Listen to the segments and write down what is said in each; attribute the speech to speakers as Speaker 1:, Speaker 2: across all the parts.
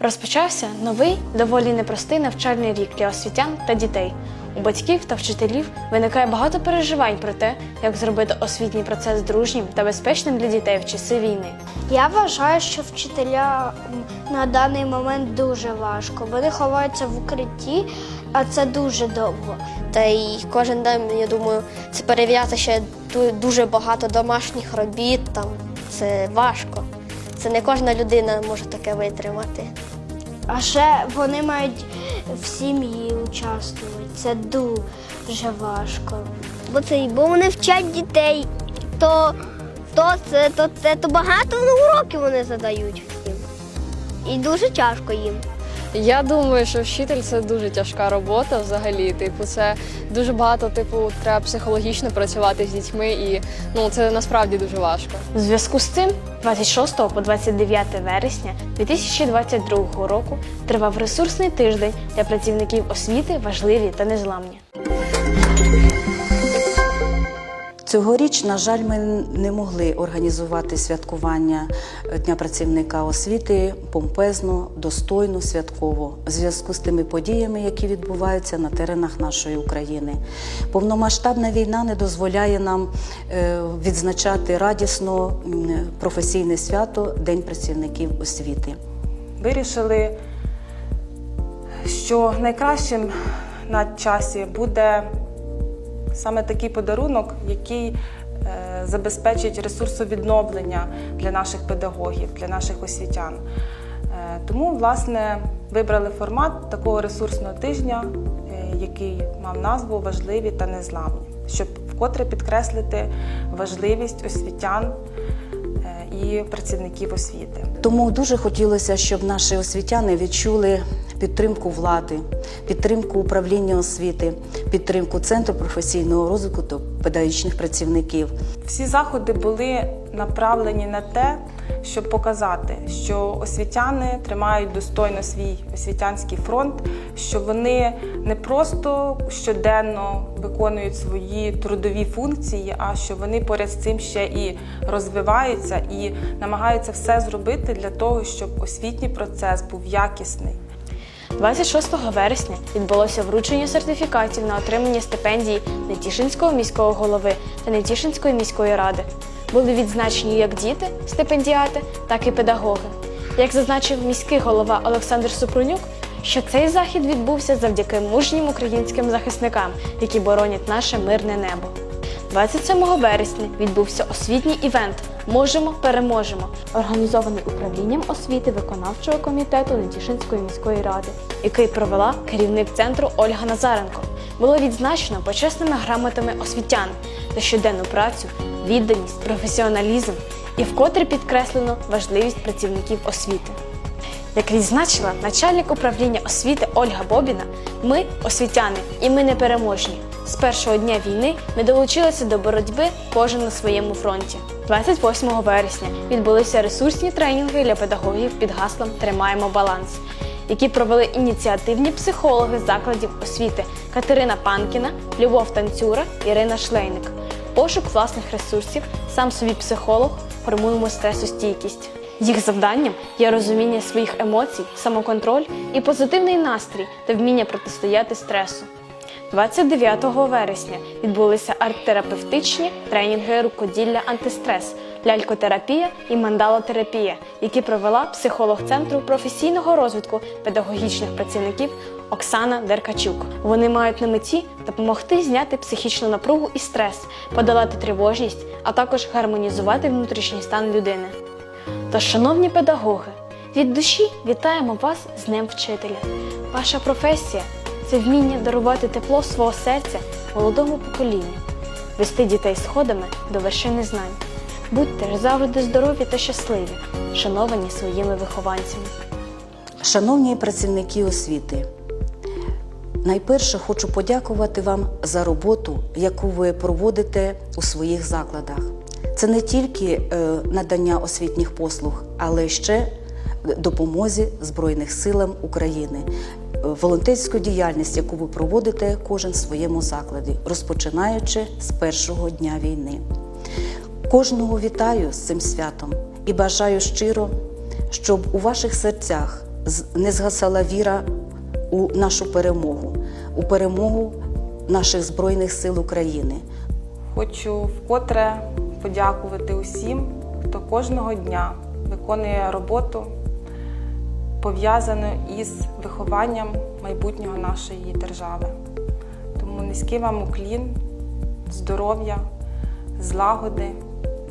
Speaker 1: Розпочався новий, доволі непростий навчальний рік для освітян та дітей. У батьків та вчителів виникає багато переживань про те, як зробити освітній процес дружнім та безпечним для дітей в часи війни.
Speaker 2: Я вважаю, що вчителя на даний момент дуже важко. Вони ховаються в укритті, а це дуже довго.
Speaker 3: Та й кожен день, я думаю, це перевіряти ще ду- дуже багато домашніх робіт. Там це важко. Це не кожна людина може таке витримати.
Speaker 2: А ще вони мають в сім'ї участвувати. Це дуже важко.
Speaker 4: Бо це бо вони вчать дітей, то, то, це, то, це, то багато уроків вони задають всім. І дуже тяжко їм.
Speaker 5: Я думаю, що вчитель це дуже тяжка робота взагалі. Типу, це дуже багато, типу, треба психологічно працювати з дітьми, і ну це насправді дуже важко.
Speaker 1: У зв'язку з цим 26 по 29 вересня 2022 року тривав ресурсний тиждень для працівників освіти важливі та незламні.
Speaker 6: Цьогоріч, на жаль, ми не могли організувати святкування Дня працівника освіти помпезно, достойно, святково в зв'язку з тими подіями, які відбуваються на теренах нашої України. Повномасштабна війна не дозволяє нам е, відзначати радісно професійне свято День працівників освіти.
Speaker 7: вирішили, що найкращим на часі буде саме такий подарунок, який е, забезпечить ресурсовідновлення для наших педагогів, для наших освітян. Е, Тому, власне, вибрали формат такого ресурсного тижня, е, який мав назву Важливі та незламні, щоб вкотре підкреслити важливість освітян і працівників освіти.
Speaker 6: Тому дуже хотілося, щоб наші освітяни відчули підтримку влади, підтримку управління освіти, підтримку центру професійного розвитку та педагогічних працівників.
Speaker 7: Всі заходи були направлені на те, щоб показати, що освітяни тримають достойно свій освітянський фронт, що вони не просто щоденно виконують свої трудові функції, а що вони поряд з цим ще і розвиваються і намагаються все зробити для того, щоб освітній процес був якісний.
Speaker 1: 26 вересня відбулося вручення сертифікатів на отримання стипендії Нетішинського міського голови та Нетішинської міської ради. Були відзначені як діти, стипендіати, так і педагоги. Як зазначив міський голова Олександр Супрунюк, що цей захід відбувся завдяки мужнім українським захисникам, які боронять наше мирне небо. 27 вересня відбувся освітній івент Можемо, переможемо, організований управлінням освіти виконавчого комітету Нетішинської міської ради, який провела керівник центру Ольга Назаренко. Було відзначено почесними грамотами освітян за щоденну працю, відданість, професіоналізм і вкотре підкреслено важливість працівників освіти. Як відзначила начальник управління освіти Ольга Бобіна, ми освітяни і ми непереможні. З першого дня війни ми долучилися до боротьби кожен на своєму фронті. 28 вересня відбулися ресурсні тренінги для педагогів під гаслом Тримаємо баланс, які провели ініціативні психологи закладів освіти Катерина Панкіна, Любов Танцюра, Ірина Шлейник. Пошук власних ресурсів, сам собі психолог, формуємо стресостійкість. Їх завданням є розуміння своїх емоцій, самоконтроль і позитивний настрій та вміння протистояти стресу. 29 вересня відбулися арт-терапевтичні тренінги рукоділля антистрес, лялькотерапія і мандалотерапія, які провела психолог центру професійного розвитку педагогічних працівників Оксана Деркачук. Вони мають на меті допомогти зняти психічну напругу і стрес, подолати тривожність, а також гармонізувати внутрішній стан людини. Тож, шановні педагоги, від душі вітаємо вас з Днем Вчителя. Ваша професія це вміння дарувати тепло свого серця молодому поколінню, вести дітей сходами до вершини знань. Будьте ж завжди здорові та щасливі, шановані своїми вихованцями.
Speaker 6: Шановні працівники освіти, найперше хочу подякувати вам за роботу, яку ви проводите у своїх закладах. Це не тільки е, надання освітніх послуг, але ще допомозі Збройних силам України, волонтерську діяльність, яку ви проводите кожен в своєму закладі, розпочинаючи з першого дня війни. Кожного вітаю з цим святом і бажаю щиро, щоб у ваших серцях не згасала віра у нашу перемогу, у перемогу наших Збройних сил України.
Speaker 7: Хочу вкотре подякувати усім, хто кожного дня виконує роботу, пов'язану із вихованням майбутнього нашої держави. Тому низький вам уклін, здоров'я, злагоди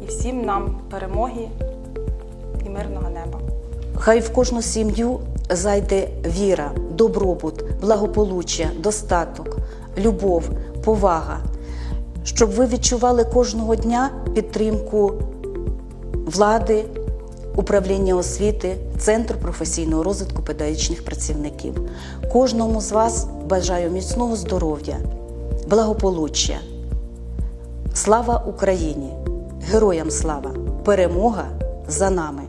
Speaker 7: і всім нам перемоги і мирного неба.
Speaker 6: Хай в кожну сім'ю зайде віра, добробут, благополуччя, достаток, любов, повага, щоб ви відчували кожного дня підтримку влади, управління освіти, Центру професійного розвитку педагогічних працівників. Кожному з вас бажаю міцного здоров'я, благополуччя. Слава Україні! Героям слава! Перемога за нами!